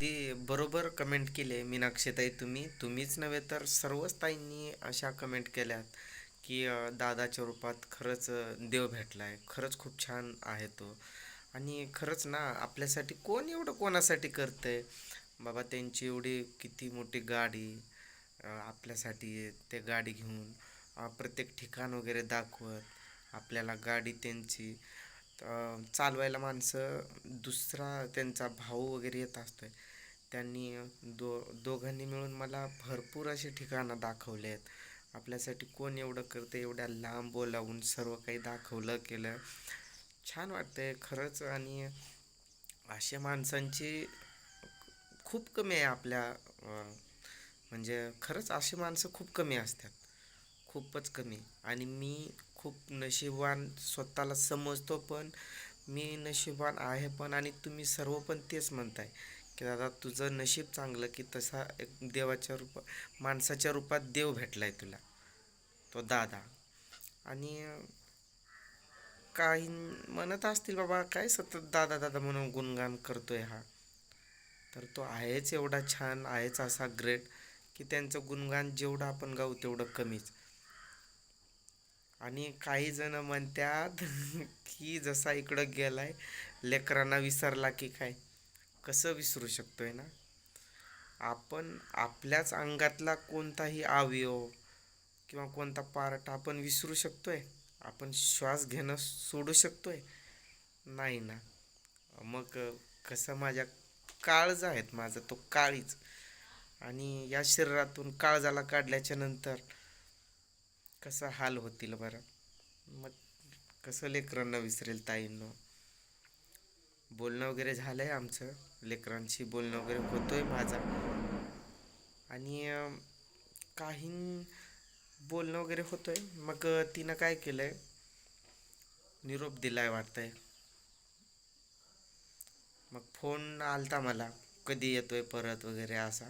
ती बरोबर कमेंट केली आहे मीनाक्षीताई तुम्ही. तुम्हीच नव्हे तर सर्वच ताईंनी अशा कमेंट केल्यात की दादाच्या रूपात खरंच देव भेटला आहे खरंच खूप छान आहे तो. आणि खरंच ना आपल्यासाठी कोण एवढं कोणासाठी करतंय? बाबा त्यांची एवढी किती मोठी गाडी आपल्यासाठी ते गाडी घेऊन प्रत्येक ठिकाण वगैरे दाखवत आपल्याला गाडी त्यांची चालवायला माणसं दुसरा त्यांचा भाऊ वगैरे येत असतो आहे त्यांनी दो दोघांनी मिळून मला भरपूर असे ठिकाणं दाखवले आहेत आपल्यासाठी कोण एवढं करतं एवढ्या लांब बोलावून सर्व काही दाखवलं केलं. छान वाटतंय खरंच आणि अशा माणसांची खूप कमी आहे आपल्या म्हणजे खरंच अशी माणसं खूप कमी असतात. खूपच कमी. आणि मी खूप नशीबवान स्वतःला समजतो पण मी नशीबवान आहे पण आणि तुम्ही सर्व पण तेच म्हणताय. की दादा तुझं नशीब चांगलं की तसा एक देवाच्या रूपात माणसाच्या रूपात देव भेटला आहे तुला. तो दादा. आणि काही म्हणत असतील बाबा काय सतत दादा दादा म्हणून गुणगान करतो आहे हा. तर तो आहेच एवढा छान आहेच असा ग्रेट की त्यांचं गुणगान जेवढं आपण गाऊ तेवढं कमीच. आणि काही जण म्हणतात की जसा इकडं गेलाय लेकरांना विसरला की काय? कसं विसरू शकतो आहे ना? आपण आपल्याच अंगातला कोणताही अवयव किंवा कोणता पार्ट आपण विसरू शकतो आहे आपण श्वास घेणं सोडू शकतो आहे नाही ना. मग कसं माझ्या काळज आहेत माझा तो काळीच. आणि या शरीरातून काळजाला काढल्याच्या नंतर कसं हाल होतील बरं? मग कसं लेकरांना विसरेल ताईंना? बोलणं वगैरे झालं आहे आमचं. लेकरांशी बोलणं वगैरे होतो आहे माझा. आणि काही बोलणं वगैरे होतो आहे मग तिनं काय केलं आहे निरोप दिलाय वाटतंय. मग फोन आलता मला कधी येतो आहे परत वगैरे असा.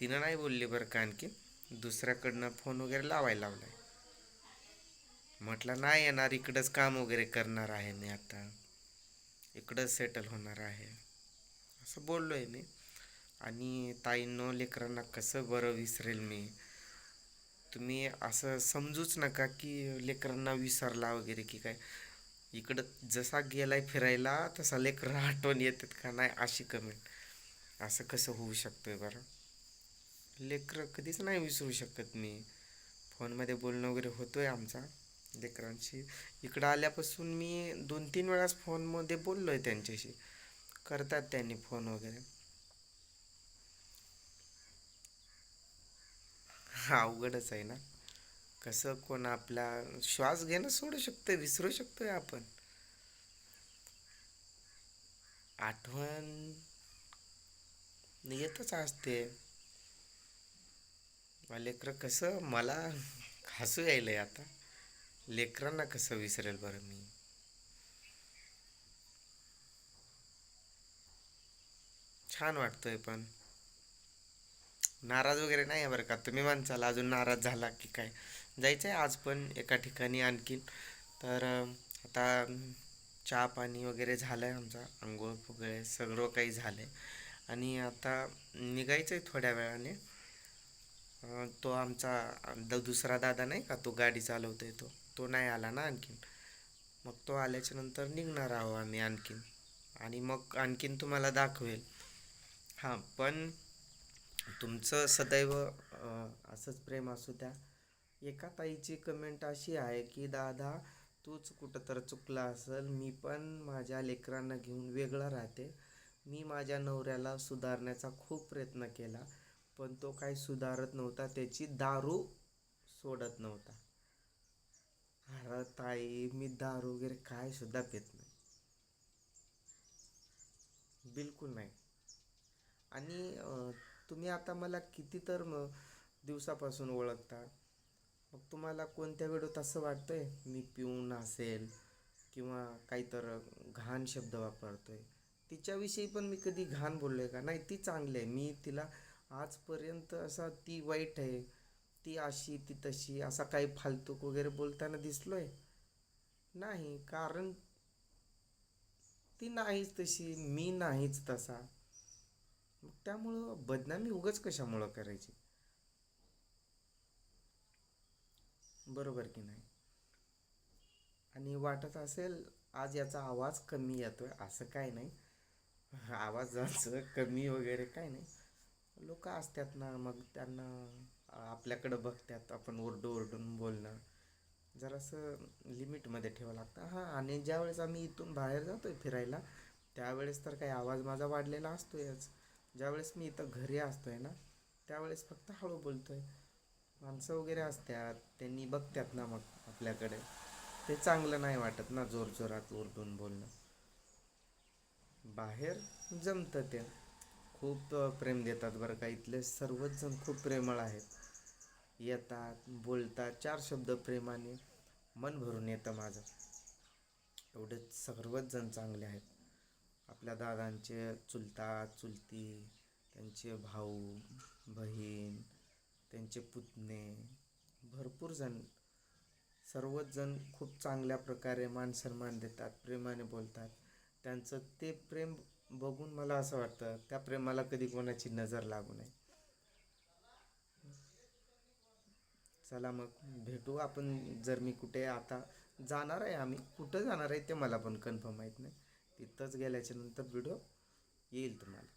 तिनं नाही बोलली बरं का आणखी दुसऱ्याकडनं फोन वगैरे लावायला लावलाय. म्हटलं नाही येणार इकडंच काम वगैरे करणार आहे मी आता. इकडंच सेटल होणार आहे. असं बोललो आहे मी. आणि ताईंनो लेकरांना कसं बरं विसरेल मी? तुम्ही असं समजूच नका की लेकरांना विसरला वगैरे की काय. इकडं जसा गेलाय फिरायला तसा लेकरं आठवण येतात का नाही अशी कमेंट असं कसं होऊ शकतंय बरं? लेकरं कधीच नाही विसरू शकत मी. फोनमध्ये बोलणं वगैरे होतो आहे आमचा लेकरांशी. इकडं आल्यापासून मी दोन तीन वेळाच फोनमध्ये बोललो आहे त्यांच्याशी. करतात त्यांनी फोन वगैरे. हा अवघडच आहे ना. कसं कोण आपला श्वास घेणं सोडू शकतोय विसरू शकतोय आपण. आठवण येतच असते. लेकरं कसं मला हसू यायलंय आता. लेकरांना कसं विसरेल बरं मी? छान वाटतंय पण. नाराज वगैरे नाही आहे बरं का? तुम्ही माणसाला अजून नाराज झाला की काय? जायचं आहे आज पण एका ठिकाणी आणखीन. तर आता चहा पाणी वगैरे झालं आहे आमचा. आंघोळ वगैरे सगळं काही झालं आहे आणि आता निघायचं आहे थोड्या वेळाने. तो आमचा द दुसरा दादा नाही का? तो गाडी चालवतोय तो. तो नाही आला ना आणखीन. मग तो आल्याच्यानंतर निघणार आहो आम्ही आणखीन. आणि मग आणखीन तुम्हाला दाखवेल. हां पण तुमचं सदैव असंच प्रेम असू द्या. एका ताईची कमेंट अशी आहे की दादा तूच कुठं तर चुकला असेल मी पण माझ्या लेकरांना घेऊन वेगळं राहते. मी माझ्या नवऱ्याला सुधारण्याचा खूप प्रयत्न केला पण तो काही सुधारत नव्हता त्याची दारू सोडत नव्हता. अरे ताई मी दारू वगैरे काय सुद्धा पित नाही. बिलकुल नाही. आणि तुम्ही आता मला किती तर मग दिवसापासून ओळखता. मग तुम्हाला कोणत्या वेळेत असं आहे मी पिऊन असेल किंवा काहीतर घाण शब्द वापरतो आहे तिच्याविषयी पण मी कधी घाण बोललो आहे का? नाही ती चांगली आहे. मी तिला आजपर्यंत असा ती वाईट आहे. ती अशी ती तशी असा काही फालतूक वगैरे बोलताना दिसलो आहे नाही कारण ती नाहीच तशी मी नाहीच तसा. मग त्यामुळं बदनामी उगाच कशामुळं करायची? बरोबर की नाही? आणि वाटत असेल आज याचा आवाज कमी येतोय असं काय नाही. आवाजाचं कमी वगैरे काय नाही. लोक असतात ना मग त्यांना आपल्याकडं बघतात आपण ओरडू ओरडून बोलणं. जरासं लिमिटमध्ये ठेवावं लागतं. हां आणि ज्यावेळेस आम्ही इथून बाहेर जातोय फिरायला त्यावेळेस तर काही आवाज माझा वाढलेला असतोयच. ज्यावेळेस मी इथं घरी असतो आहे ना त्यावेळेस फक्त हळू बोलतो आहे माणसं वगैरे असतात त्यांनी बघतात ना मग आपल्याकडे. ते चांगलं नाही वाटत ना जोर जोरात ओरडून बोलणं. बाहेर जमतं ते. खूप प्रेम देतात बरं का इथले सर्वच जण खूप प्रेमळ आहेत. येतात बोलतात चार शब्द प्रेमाने. मन भरून येतं माझं. एवढे सर्वच जण चांगले आहेत. आपल्या दादांचे चुलता चुलती त्यांचे भाऊ बहीण त्यांचे पुतणे भरपूर जण सर्वच जण खूप चांगल्या प्रकारे मान सन्मान देतात प्रेमाने बोलतात. त्यांचं ते प्रेम बघून मला असं वाटतं त्या प्रेमाला कधी कोणाची नजर लागू नये. चला मग भेटू आपण जर मी कुठे आता जाणार आहे आम्ही. कुठं जाणार आहे ते मला पण कन्फर्म माहीत नाही. तिथंच गेल्याच्यानंतर व्हिडिओ येईल तुम्हाला.